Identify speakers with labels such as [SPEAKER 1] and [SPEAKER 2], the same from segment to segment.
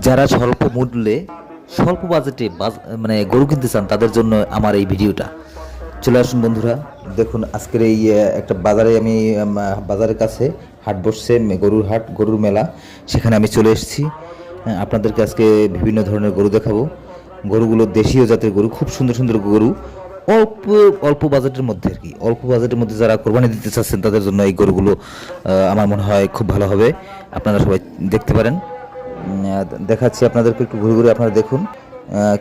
[SPEAKER 1] যারা স্বল্প মূল্যে, স্বল্প বাজেটে বাজ- মানে গরু কিনতে চান, তাদের জন্য আমার এই ভিডিওটা। চলে আসুন বন্ধুরা, দেখুন আজকের এই একটা বাজারে আমি বাজারের কাছে হাট বসছে গরুর হাট, গরুর মেলা। সেখানে আমি চলে এসেছি। আপনাদেরকে আজকে বিভিন্ন ধরনের গরু দেখাবো। গরুগুলো দেশীয় জাতের গরু, খুব সুন্দর সুন্দর গরু। অল্প অল্প বাজেটের মধ্যে আর কি। অল্প বাজেটের মধ্যে যারা কোরবানি দিতে চাচ্ছেন, তাদের জন্য এই গরুগুলো আমার মনে হয় খুব ভালো হবে। আপনারা সবাই দেখতে পারেন। দেখাচ্ছি আপনাদেরকে, একটু ঘুরে ঘুরে আপনারা দেখুন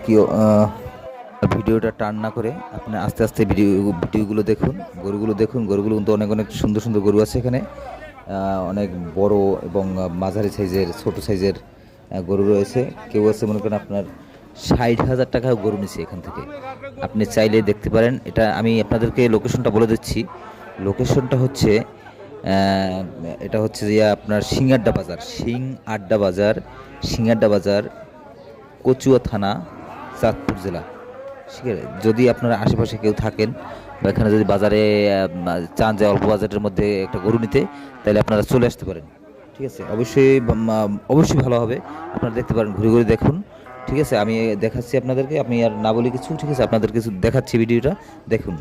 [SPEAKER 1] কি ভিডিওটা টার্ন না করে আপনি আস্তে আস্তে ভিডিও, ভিডিওগুলো দেখুন, গরুগুলো দেখুন, গরুগুলো কিন্তু অনেক অনেক সুন্দর সুন্দর গরু আছে এখানে। অনেক বড় এবং মাঝারি সাইজের, ছোট সাইজের গরু রয়েছে। কেউ আছে মনে করেন আপনার ষাট হাজার টাকা গরু নিচ্ছে এখান থেকে। আপনি চাইলে দেখতে পারেন, এটা আমি আপনাদেরকে লোকেশনটা বলে দিচ্ছি। লোকেশনটা হচ্ছে এটা হচ্ছে যে আপনার সিঙ্গাড্ডা বাজার, সিং আড্ডা বাজার সিঙ্গাড্ডা বাজার, কচুয়া থানা, চাঁদপুর জেলা। ঠিক আছে? যদি আপনারা আশেপাশে কেউ থাকেন বা এখানে যদি বাজারে চান যে অল্প বাজেটের মধ্যে একটা গরু নিতে, তাহলে আপনারা চলে আসতে পারেন। ঠিক আছে? অবশ্যই অবশ্যই ভালো হবে। আপনারা দেখতে পারেন, ঘুরে ঘুরে দেখুন। ঠিক আছে? আমি দেখাচ্ছি আপনাদেরকে। আমি আর না বলি কিছু, ঠিক আছে? আপনাদের কিছু দেখাচ্ছি ভিডিওটা। দেখুন।